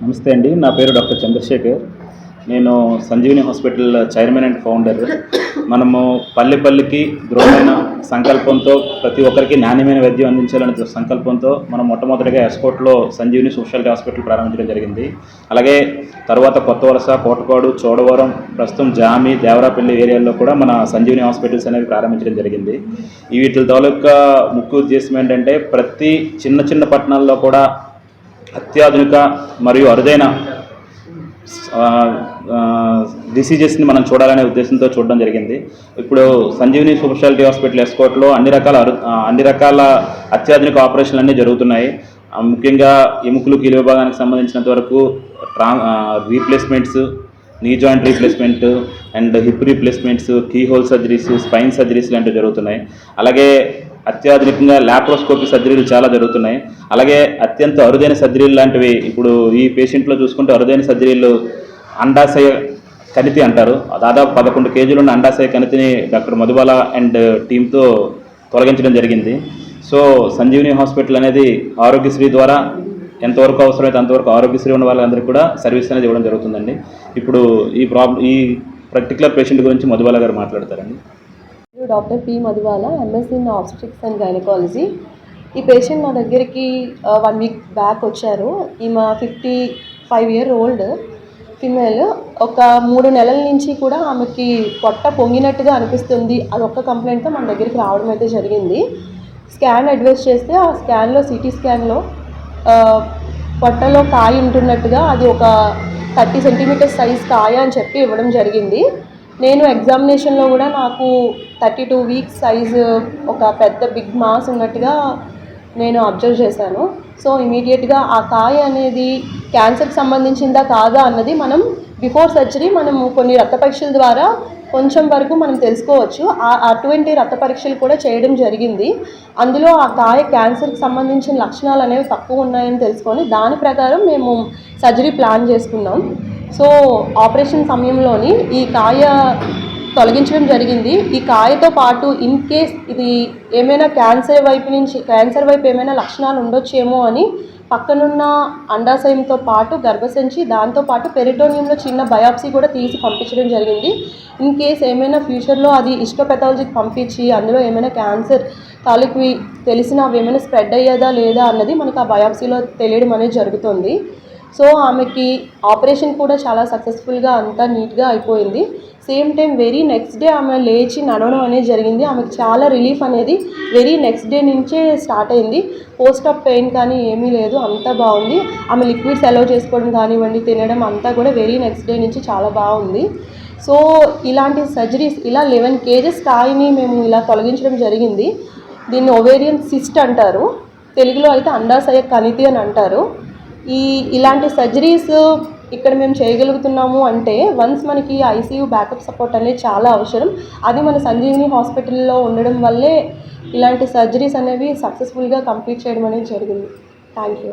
నమస్తే అండి నా పేరు డాక్టర్ చంద్రశేఖర్. నేను Sanjeevini hospital chairman and founder. మనము పల్లె పల్లెకి దృఢమైన సంకల్పంతో ప్రతి ఒక్కరికి నాణ్యమైన వైద్యం అందించాలనే సంకల్పంతో మనం మొట్టమొదటిగా ఎస్కోట్లో సంజీవిని సోషాలిటీ హాస్పిటల్ ప్రారంభించడం జరిగింది. అలాగే తర్వాత కొత్త వలస కోటపాడు చోడవరం ప్రస్తుతం జామి దేవరాపల్లి ఏరియాల్లో కూడా మన సంజీవిని హాస్పిటల్స్ అనేవి ప్రారంభించడం జరిగింది. ఈ వీటి తాలూకా ముఖ్య ఉద్దేశం ఏంటంటే ప్రతి చిన్న చిన్న పట్టణాల్లో కూడా అత్యాధునిక మరియు అరుదైన డిసీజెస్ని మనం చూడాలనే ఉద్దేశంతో చూడడం జరిగింది. ఇప్పుడు సంజీవిని స్పెషాలిటీ హాస్పిటల్ ఎస్కోట్లో అన్ని రకాల అరు అన్ని రకాల అత్యాధునిక ఆపరేషన్లు అన్నీ జరుగుతున్నాయి. ముఖ్యంగా ఎముకలు కీలు విభాగానికి సంబంధించినంత వరకు ట్రా replacements knee joint replacement and hip replacements keyhole surgeries spine surgeries లాంటివి జరుగుతున్నాయి. అలాగే అత్యాధునికంగా ల్యాప్రోస్కోపీ సర్జరీలు చాలా జరుగుతున్నాయి. అలాగే అత్యంత అరుదైన సర్జరీలు లాంటివి ఇప్పుడు ఈ పేషెంట్లో చూసుకుంటే అరుదైన సర్జరీలు అండాశయ కణితి అంటారు. దాదాపు పదకొండు కేజీలు ఉన్న అండాశయ కణితిని డాక్టర్ మధుబాల అండ్ టీంతో తొలగించడం జరిగింది. సో సంజీవిని హాస్పిటల్ అనేది ఆరోగ్యశ్రీ ద్వారా ఎంతవరకు అవసరమైతే అంతవరకు ఆరోగ్యశ్రీ ఉన్న వాళ్ళందరికీ కూడా సర్వీస్ అనేది ఇవ్వడం జరుగుతుందండి. ఇప్పుడు ఈ ప్రాబ్లం ఈ పర్టికులర్ పేషెంట్ గురించి మధుబాల గారు మాట్లాడతారండి. Doctor P Madhubala MSc in obstetrics and gynaecology ఈ పేషెంట్ మా దగ్గరికి వన్ వీక్ బ్యాక్ వచ్చారు. ఈమె fifty five year old female ఒక మూడు నెలల నుంచి కూడా ఆమెకి పొట్ట పొంగినట్టుగా అనిపిస్తుంది. అది ఒక్క కంప్లైంట్తో మన దగ్గరికి రావడం అయితే జరిగింది. స్కాన్ అడ్వైస్ చేస్తే ఆ స్కాన్లో సిటీ స్కాన్లో పొట్టలో కాయ ఉంటున్నట్టుగా అది ఒక థర్టీ సెంటీమీటర్స్ సైజ్ కాయ అని చెప్పి ఇవ్వడం జరిగింది. నేను ఎగ్జామినేషన్లో కూడా నాకు థర్టీ టూ వీక్స్ సైజు ఒక పెద్ద బిగ్ మాస్ ఉన్నట్టుగా నేను అబ్జర్వ్ చేశాను. సో ఇమీడియట్గా ఆ కాయ అనేది క్యాన్సర్కి సంబంధించిందా కాదా అన్నది మనం బిఫోర్ సర్జరీ మనము కొన్ని రక్త పరీక్షల ద్వారా కొంచెం వరకు మనం తెలుసుకోవచ్చు. ఆ- అటువంటి రక్త పరీక్షలు కూడా చేయడం జరిగింది. అందులో ఆ కాయ క్యాన్సర్కి సంబంధించిన లక్షణాలు అనేవి తక్కువ ఉన్నాయని తెలుసుకొని దాని ప్రకారం మేము సర్జరీ ప్లాన్ చేసుకున్నాం. సో ఆపరేషన్ సమయంలోని ఈ కాయ తొలగించడం జరిగింది. ఈ కాయతో పాటు ఇన్ కేస్ ఇది ఏమైనా క్యాన్సర్ వైపు నుంచి క్యాన్సర్ వైపు ఏమైనా లక్షణాలు ఉండొచ్చేమో అని పక్కనున్న అండాశయంతో పాటు గర్భసంచి దాంతో పాటు పెరిటోనియంలో చిన్న బయాప్సీ కూడా తీసి పంపించడం జరిగింది. ఇన్ కేస్ ఏమైనా ఫ్యూచర్లో అది ఇష్టపెథాలజీకి పంపించి అందులో ఏమైనా క్యాన్సర్ తాలూకు తెలిసిన అవి ఏమైనా స్ప్రెడ్ అయ్యేదా లేదా అన్నది మనకు ఆ బయాప్సీలో తెలియడం అనేది జరుగుతుంది. సో ఆమెకి ఆపరేషన్ కూడా చాలా సక్సెస్ఫుల్గా అంతా నీట్గా అయిపోయింది. Same time very next day ఆమె లేచి నడవడం అనేది జరిగింది. ఆమెకు చాలా రిలీఫ్ అనేది వెరీ నెక్స్ట్ డే నుంచే స్టార్ట్ అయింది. పోస్ట్ ఆఫ్ పెయిన్ కానీ ఏమీ లేదు అంతా బాగుంది. ఆమె లిక్విడ్స్ అలౌ చేసుకోవడం కానివ్వండి తినడం అంతా కూడా వెరీ నెక్స్ట్ డే నుంచి చాలా బాగుంది. సో ఇలాంటి సర్జరీస్ ఇలా లెవెన్ కేజెస్ స్థాయిని మేము ఇలా తొలగించడం జరిగింది. దీన్ని ఒవేరియన్ సిస్ట్ అంటారు. తెలుగులో అయితే అండాశయ కణితి అని అంటారు. ఈ ఇలాంటి సర్జరీస్ ఇక్కడ మేము చేయగలుగుతున్నాము అంటే వన్స్ మనకి ఐసీయూ బ్యాకప్ సపోర్ట్ అనేది చాలా అవసరం. అది మన సంజీవిని హాస్పిటల్లో ఉండడం వల్లే ఇలాంటి సర్జరీస్ అనేవి సక్సెస్ఫుల్గా కంప్లీట్ చేయడం అనేది జరిగింది. Thank you.